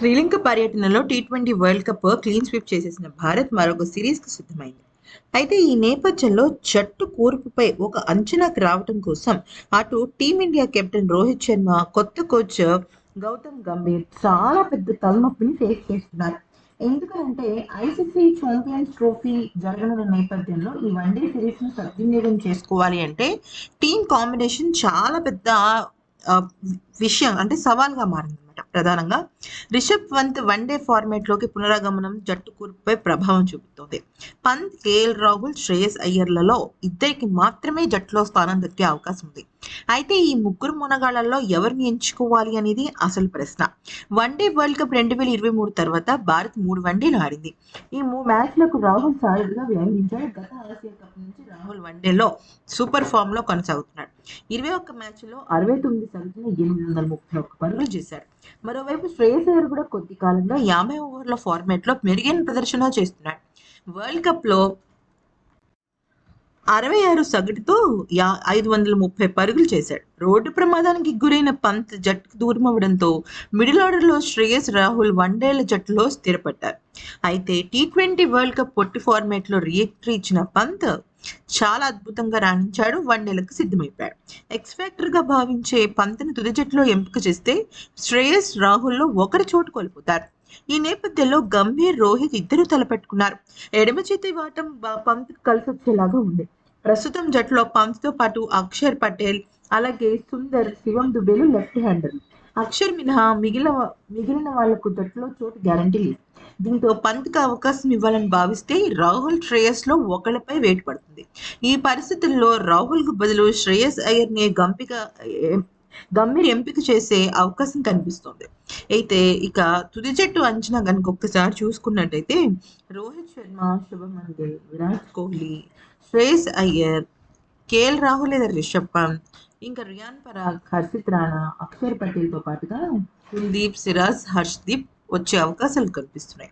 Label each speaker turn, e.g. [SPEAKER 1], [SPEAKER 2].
[SPEAKER 1] శ్రీలంక పర్యటనలో T twenty World Cup clean sweep చేసేసిన భారత్ మరొక సిరీస్కు సిద్ధమైంది. అయితే ఈ నేపథ్యంలో జట్టు కూర్పుపై ఒక అంచనాకు రావడం కోసం అటు టీమిండియా కెప్టెన్ రోహిత్ శర్మ కొత్త కోచ్ గౌతమ్ గంభీర్ చాలా పెద్ద తలనొప్పిని ఫేస్ చేస్తున్నారు. ఎందుకంటే ఐసీసీ ఛాంపియన్స్ ట్రోఫీ జరగనున్న నేపథ్యంలో ఈ వన్డే సిరీస్ను సద్వినియోగం చేసుకోవాలి అంటే టీమ్ కాంబినేషన్ చాలా పెద్ద విషయం అంటే సవాల్గా మారింది. అనమాట. ప్రధానంగా రిషబ్ పంత్ వన్డే ఫార్మాట్లోకి పునరాగమనం జట్టు కూర్పుపై ప్రభావం చూపుతోంది. పంత్ కేఎల్ రాహుల్ శ్రేయస్ అయ్యర్లలో ఇద్దరికి మాత్రమే జట్టులో స్థానం దక్కే అవకాశం ఉంది. అయితే ఈ ముగ్గురు మునగాళ్ళలో ఎవరిని ఎంచుకోవాలి అనేది అసలు ప్రశ్న. వన్డే వరల్డ్ కప్ రెండు వేల ఇరవై మూడు తర్వాత భారత్ మూడు వన్డేలు ఆడింది. ఈ మూడు మ్యాచ్లకు రాహుల్ సాయుడుగా వ్యవహరించాడు గత ఆసియా కప్ నుంచి రాహుల్ వన్డేలో సూపర్ ఫామ్లో కొనసాగుతున్నాడు. ఇరవై ఒక్క మ్యాచ్లో అరవై తొమ్మిది సగటున ఎనిమిది వందల ముప్పై ఒక్క పరుగులు చేశాడు. మరోవైపు శ్రేయస్ అయ్యర్ కూడా కొద్ది కాలంగా యాభై ఓవర్ల ఫార్మాట్లో మెరుగైన ప్రదర్శన చేస్తున్నాడు వరల్డ్ కప్లో అరవై ఆరు సగటుతో యా ఐదు వందల ముప్పై పరుగులు చేశాడు. రోడ్డు ప్రమాదానికి గురైన పంత్ జట్టుకు దూరం అవ్వడంతో మిడిల్ ఆర్డర్లో శ్రేయస్ రాహుల్ వన్డేల జట్టులో స్థిరపడ్డారు. అయితే టీ ట్వంటీ వరల్డ్ కప్ పొట్టి ఫార్మాట్లో రీఎంట్రీ ఇచ్చిన పంత్ చాలా అద్భుతంగా రాణించాడు వన్డేలకు సిద్ధమైపోయాడు. ఎక్స్ ఫ్యాక్టర్గా భావించే పంతను తుది జట్టులో ఎంపిక చేస్తే శ్రేయస్ రాహుల్లో ఒకరి చోటు కోల్పోతారు. ఈ నేపథ్యంలో గంభీర్ రోహిత్ ఇద్దరు తలపెట్టుకున్నారు. ఎడమ చేతి వాటం పంత్ కలిసి వచ్చేలాగా ఉంది. ప్రస్తుతం జట్టులో పంత్తో పాటు అక్షర్ పటేల్ అలాగే సుందర్ శివం దుబేలు లెఫ్ట్ హ్యాండర్ అక్షర్ మినహా మిగిలిన మిగిలిన వాళ్ళకు జట్టులో చోటు గ్యారంటీ లేదు. దీంతో పంత్కి అవకాశం ఇవ్వాలని భావిస్తే రాహుల్ శ్రేయస్లో ఒకళ్ళపై వేటు పడుతుంది. ఈ పరిస్థితుల్లో రాహుల్కు బదులు శ్రేయస్ అయ్యర్ని గంపిక గంభీర్ ఎంపిక చేసే అవకాశం కనిపిస్తుంది. అయితే ఇక తుది జట్టు అంచనా కనుక ఒక్కసారి చూసుకున్నట్టయితే రోహిత్ శర్మ శుభమన్ గిల్ విరాట్ కోహ్లీ శ్రేయస్ అయ్యర్ కేఎల్ రాహుల్ లేదా రిషబ్ పంత్ ఇంకా రియాన్ పరాగ్ హర్షిత్ రాణా అక్షర్ పటేల్తో పాటుగా కుల్దీప్ సిరాజ్ హర్ష్దీప్ వచ్చే అవకాశాలు కనిపిస్తున్నాయి